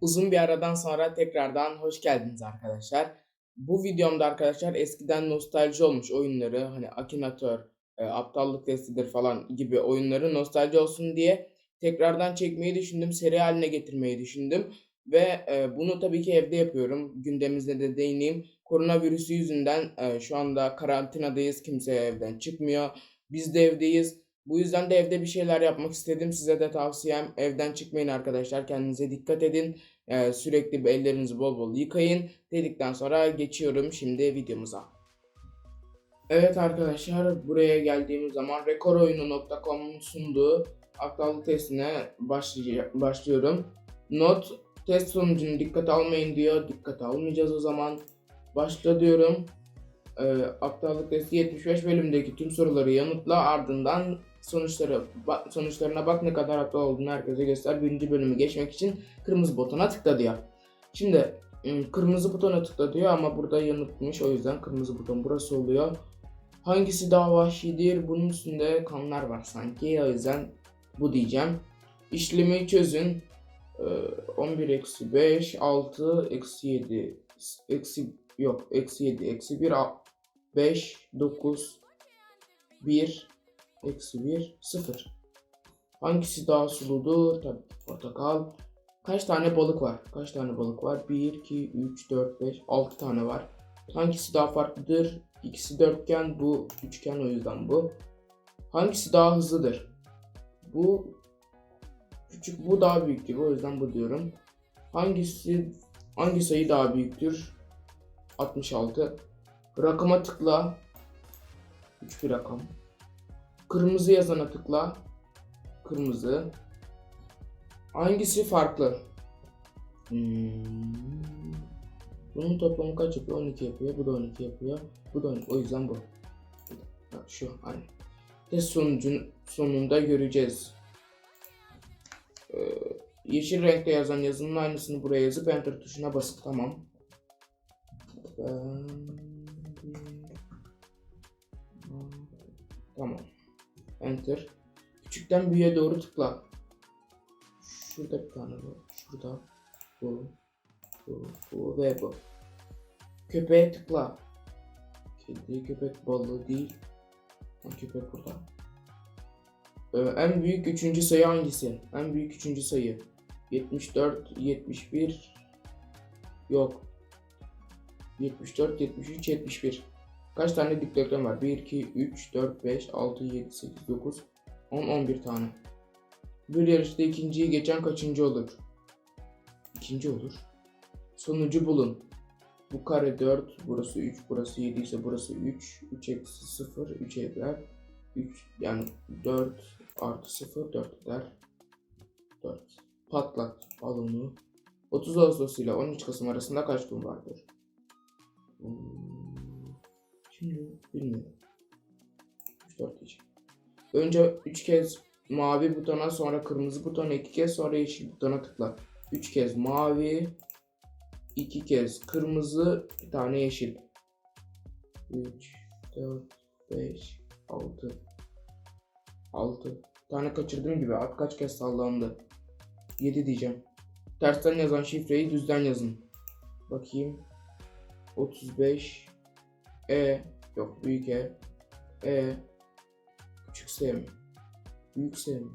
Uzun bir aradan sonra tekrardan hoş geldiniz arkadaşlar. Bu videomda arkadaşlar eskiden nostalji olmuş oyunları hani Akinator, e, Aptallık Testidir falan gibi oyunları nostalji olsun diye tekrardan çekmeyi düşündüm. Seri haline getirmeyi düşündüm. Ve e, bunu tabii ki evde yapıyorum. Gündemimizde de değineyim. Koronavirüsü yüzünden e, şu anda karantinadayız. Kimse evden çıkmıyor. Biz de evdeyiz. Bu yüzden de evde bir şeyler yapmak istedim. Size de tavsiyem evden çıkmayın arkadaşlar. Kendinize dikkat edin. Ee, sürekli ellerinizi bol bol yıkayın. Dedikten sonra geçiyorum şimdi videomuza. Evet arkadaşlar buraya geldiğimiz zaman rekoroyunu.com'un sunduğu aptallık testine başlıyorum. Not test sonucunu dikkate almayın diyor. Dikkate almayacağız o zaman. Başla diyorum. Ee, aptallık testi 75 bölümdeki tüm soruları yanıtla ardından sonuçları ba- sonuçlarına bak ne kadar aptal olduğunu herkese göster. Birinci bölümü geçmek için kırmızı butona tıkla diyor. Şimdi kırmızı butona tıkla diyor ama burada yanıtmış o yüzden kırmızı buton burası oluyor. Hangisi daha vahşidir? Bunun üstünde kanlar var sanki o yüzden bu diyeceğim. İşlemi çözün. Ee, 11 eksi 5 6 eksi 7 eksi yok eksi 7 eksi 1 5 9 1 eksi 1 0 Hangisi daha suludur? Tabii portakal. Kaç tane balık var? Kaç tane balık var? 1, 2, 3, 4, 5, 6 tane var. Hangisi daha farklıdır? İkisi dörtgen, bu üçgen o yüzden bu. Hangisi daha hızlıdır? Bu küçük, bu daha büyük gibi o yüzden bu diyorum. Hangisi hangi sayı daha büyüktür? 66. Rakama tıkla. 3 bir rakam. Kırmızı yazana tıkla. Kırmızı. Hangisi farklı? Hmm. Bunun toplamı kaç yapıyor? 12 yapıyor. Bu da 12 yapıyor. Bu da 12. O yüzden bu. Bak şu hani. Test sonucun sonunda göreceğiz. Ee, yeşil renkte yazan yazının aynısını buraya yazıp enter tuşuna basıp tamam. Ben... Enter. Küçükten büyüğe doğru tıkla. Şurada bir tane var. Şurada. Bu. Bu. Bu ve bu. Köpeğe tıkla. Kedi, köpek, balığı değil. Ha, köpek burada. Ee, en büyük üçüncü sayı hangisi? En büyük üçüncü sayı. 74, 71. Yok. 74, 73, 71. Kaç tane dikdörtgen var? 1, 2, 3, 4, 5, 6, 7, 8, 9, 10, 11 tane. Bir yarışta ikinciyi geçen kaçıncı olur? İkinci olur. Sonucu bulun. Bu kare 4, burası 3, burası 7 ise burası 3. 3 eksi 0, 3 eder. 3 yani 4 artı 0, 4 eder. 4. Patlat balonu. 30 Ağustos ile 13 Kasım arasında kaç gün vardır? Şimdi bilmiyorum. 3-4 diyeceğim. Önce 3 kez mavi butona sonra kırmızı butona 2 kez sonra yeşil butona tıkla. 3 kez mavi 2 kez kırmızı bir tane yeşil. 3 4 5 6 6 Bir tane kaçırdığım gibi at kaç kez sallandı. 7 diyeceğim. Tersten yazan şifreyi düzden yazın. Bakayım. 35 E yok büyük E E küçük S mi? Büyük S mi?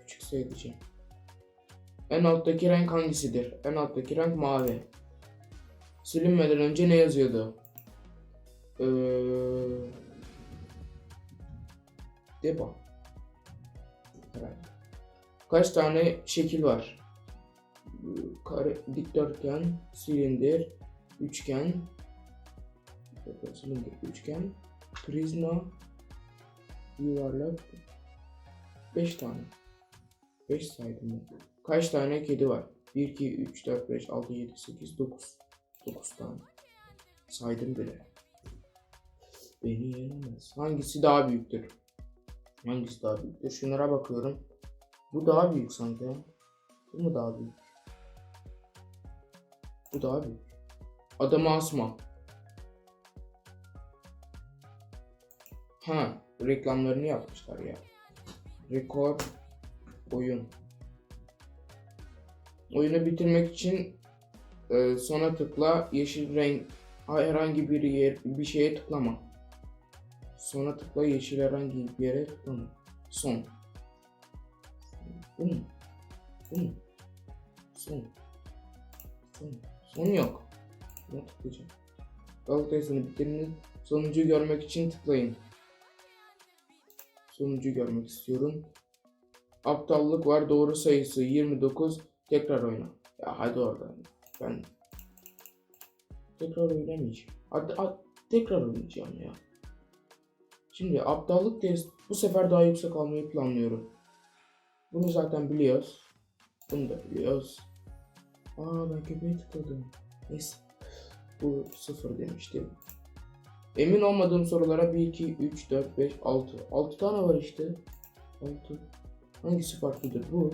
Küçük S diyeceğim. En alttaki renk hangisidir? En alttaki renk mavi. Silinmeden önce ne yazıyordu? Ee. Herhalde. Kaç tane şekil var? Kare, dikdörtgen, silindir, üçgen, silindir, üçgen, prizma, yuvarlak, 5 tane. 5 saydım ben. Kaç tane kedi var? 1, 2, 3, 4, 5, 6, 7, 8, 9. 9 tane. Saydım bile. Beni yenemez. Hangisi daha büyüktür? Hangisi daha büyüktür? Şunlara bakıyorum. Bu daha büyük sanki. Bu mu daha büyük? Bu daha büyük. Adamı asma. Ha, reklamlarını yapmışlar ya. Rekor oyun. Oyunu bitirmek için e, sona tıkla. Yeşil renk herhangi bir yer bir şeye tıklama. Sona tıkla yeşil herhangi bir yere tıklama. Son. Bu mu? Son. Son. Son yok. Buna tıklayacağım. Galatasaray'ın bitimini sonucu görmek için tıklayın. Sonucu görmek istiyorum. Aptallık var doğru sayısı 29. Tekrar oyna. Ya hadi oradan. Ben tekrar oynamayacağım. Hadi, hadi tekrar oynayacağım ya. Şimdi aptallık test bu sefer daha yüksek almayı planlıyorum. Bunu zaten biliyoruz. Bunu da biliyoruz. Aa ben köpeğe tıkladım. Neyse. Bu sıfır demiştim. Emin olmadığım sorulara 1, 2, 3, 4, 5, 6. 6 tane var işte. 6. Hangisi farklıdır? Bu.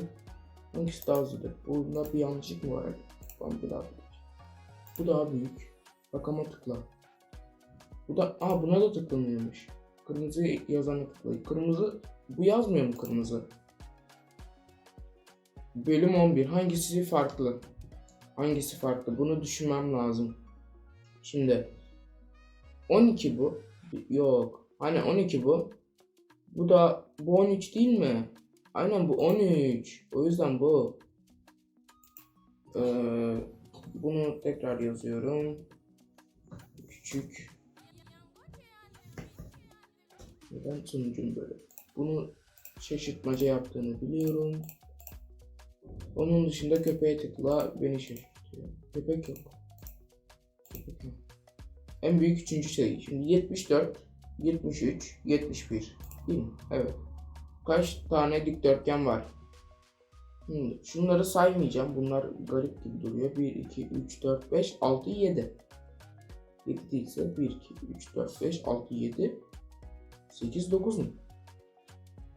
Hangisi daha hızlıdır? Bunda bir yanlışlık mı var? Tamam bu daha büyük. Bu daha büyük. Rakama tıkla. Bu da, aa buna da tıklanıyormuş. Kırmızı yazana tıklayın. Kırmızı, bu yazmıyor mu kırmızı? Bölüm 11. Hangisi farklı? Hangisi farklı? Bunu düşünmem lazım. Şimdi 12 bu. Yok. Hani 12 bu. Bu da bu 13 değil mi? Aynen bu 13. O yüzden bu. Ee, bunu tekrar yazıyorum. Küçük. Neden sonucum böyle? Bunu şaşırtmaca yaptığını biliyorum. Onun dışında köpeğe tıkla beni şaşırtıyor. Köpek yok. En büyük üçüncü sayı. Şimdi 74, 73, 71. Değil mi? Evet. Kaç tane dikdörtgen var? Şimdi şunları saymayacağım. Bunlar garip gibi duruyor. 1, 2, 3, 4, 5, 6, 7. 7 değilse 1, 2, 3, 4, 5, 6, 7, 8, 9 mu?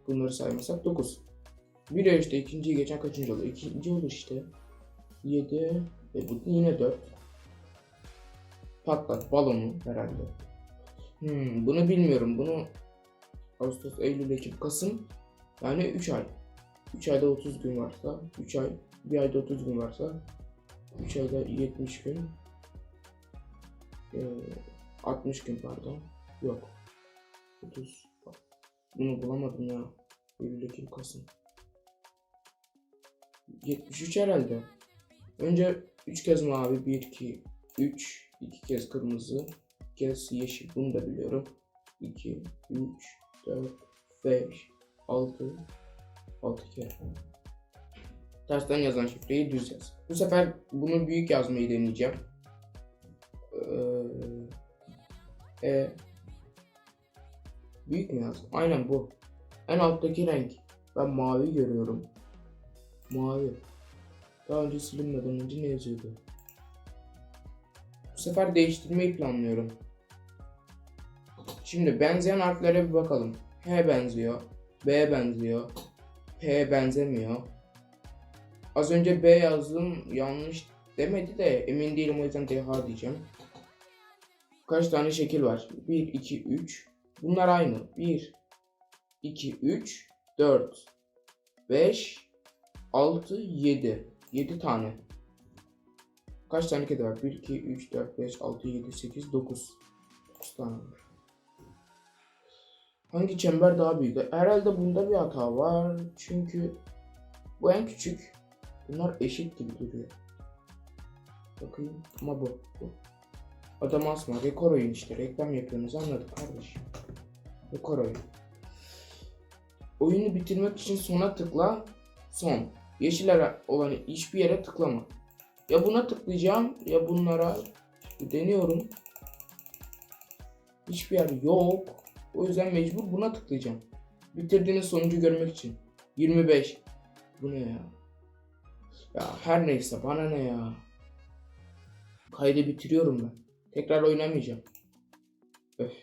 Bunları saymasak 9. Bir yarışta ikinciyi geçen kaçıncı olur? İkinci olur işte. 7 ve bu yine 4. Patlat balonu herhalde. Hmm, bunu bilmiyorum. Bunu Ağustos, Eylül, Ekim, Kasım yani 3 ay. 3 ayda 30 gün varsa, 3 ay, bir ayda 30 gün varsa 3 ayda 70 gün ee, 60 gün pardon. Yok. 30 Bunu bulamadım ya. Eylül, Ekim, Kasım. 73 herhalde. Önce 3 kez mavi, 1, 2, 3, 2 kez kırmızı, 2 kez yeşil. Bunu da biliyorum. 2, 3, 4, 5, 6, 6 kere. Tersten yazan şifreyi düz yaz. Bu sefer bunu büyük yazmayı deneyeceğim. Ee, e, büyük mü yaz? Aynen bu. En alttaki renk. Ben mavi görüyorum. Mavi. Daha önce silinmeden önce ne yazıyordu? Bu sefer değiştirmeyi planlıyorum. Şimdi benzeyen harflere bir bakalım. H benziyor. B benziyor. P benzemiyor. Az önce B yazdım yanlış demedi de emin değilim o yüzden DH diyeceğim. Kaç tane şekil var? 1, 2, 3. Bunlar aynı. 1, 2, 3, 4, 5, 6, 7. 7 tane. Kaç tane kedi var? 1, 2, 3, 4, 5, 6, 7, 8, 9. 9 tane var. Hangi çember daha büyük? Herhalde bunda bir hata var. Çünkü bu en küçük. Bunlar eşit gibi duruyor. Bakayım ama bu. bu. Adam asma. Rekor oyun işte. Reklam yapıyorsunuz anladık kardeşim. Rekor oyun. Oyunu bitirmek için sona tıkla. Son. Yeşil olan hiçbir yere tıklama. Ya buna tıklayacağım ya bunlara deniyorum. Hiçbir yer yok. O yüzden mecbur buna tıklayacağım. Bitirdiğiniz sonucu görmek için. 25. Bu ne ya? Ya her neyse bana ne ya. Kaydı bitiriyorum ben. Tekrar oynamayacağım. Öf.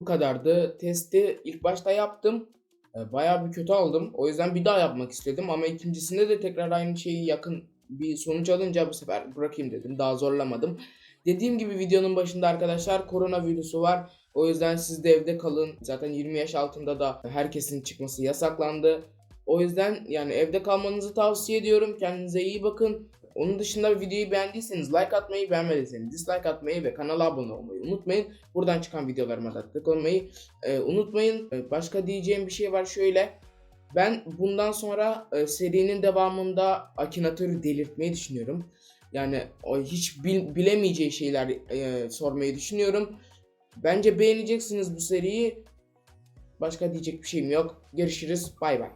Bu kadardı. Testi ilk başta yaptım. Ee, Bayağı bir kötü aldım. O yüzden bir daha yapmak istedim. Ama ikincisinde de tekrar aynı şeyi yakın bir sonuç alınca bu sefer bırakayım dedim. Daha zorlamadım. Dediğim gibi videonun başında arkadaşlar koronavirüsü var. O yüzden siz de evde kalın. Zaten 20 yaş altında da herkesin çıkması yasaklandı. O yüzden yani evde kalmanızı tavsiye ediyorum. Kendinize iyi bakın. Onun dışında videoyu beğendiyseniz like atmayı, beğenmediyseniz dislike atmayı ve kanala abone olmayı unutmayın. Buradan çıkan videolarıma da tıklamayı e, unutmayın. E, başka diyeceğim bir şey var şöyle. Ben bundan sonra e, serinin devamında Akinator'u delirtmeyi düşünüyorum. Yani o hiç bil- bilemeyeceği şeyler e, sormayı düşünüyorum. Bence beğeneceksiniz bu seriyi. Başka diyecek bir şeyim yok. Görüşürüz. Bay bay.